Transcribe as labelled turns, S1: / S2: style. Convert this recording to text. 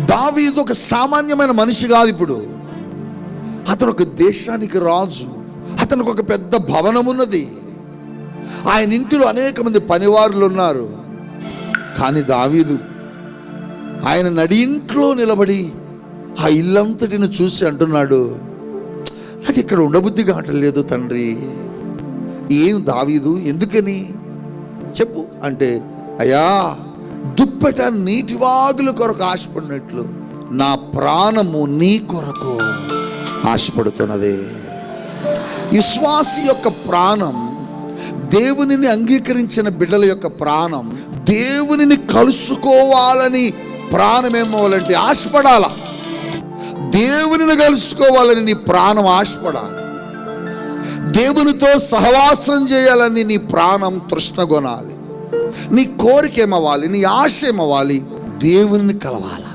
S1: దావీదు ఒక సామాన్యమైన మనిషి కాదు ఇప్పుడు. అతను ఒక దేశానికి రాజు. అతనికి ఒక పెద్ద భవనం ఉన్నది. ఆయన ఇంటిలో అనేక మంది పనివారులు ఉన్నారు. కానీ దావీదు ఆయన నడి ఇంట్లో నిలబడి ఆ ఇల్లంతటిని చూసి అంటున్నాడు నాకు ఇక్కడ ఉండబుద్ధి కావట్లేదు తండ్రి. ఏం దావీదు? ఎందుకని? చెప్పు. అంటే అయ్యా దుప్పట నీటివాగుల కొరకు ఆశపడినట్లు నా ప్రాణము నీ కొరకు ఆశపడుతున్నది. విశ్వాసి యొక్క ప్రాణం దేవునిని అంగీకరించిన బిడ్డల యొక్క ప్రాణం దేవునిని కలుసుకోవాలని ప్రాణం ఏమవ్వాలంటే ఆశపడాల? దేవునిని కలుసుకోవాలని నీ ప్రాణం ఆశపడాలి. దేవునితో సహవాసం చేయాలని నీ ప్రాణం తృష్ణగొనాలి నీ కోరిక ఏమవ్వాలి? నీ ఆశ ఏమవ్వాలి? దేవుని కలవాలి?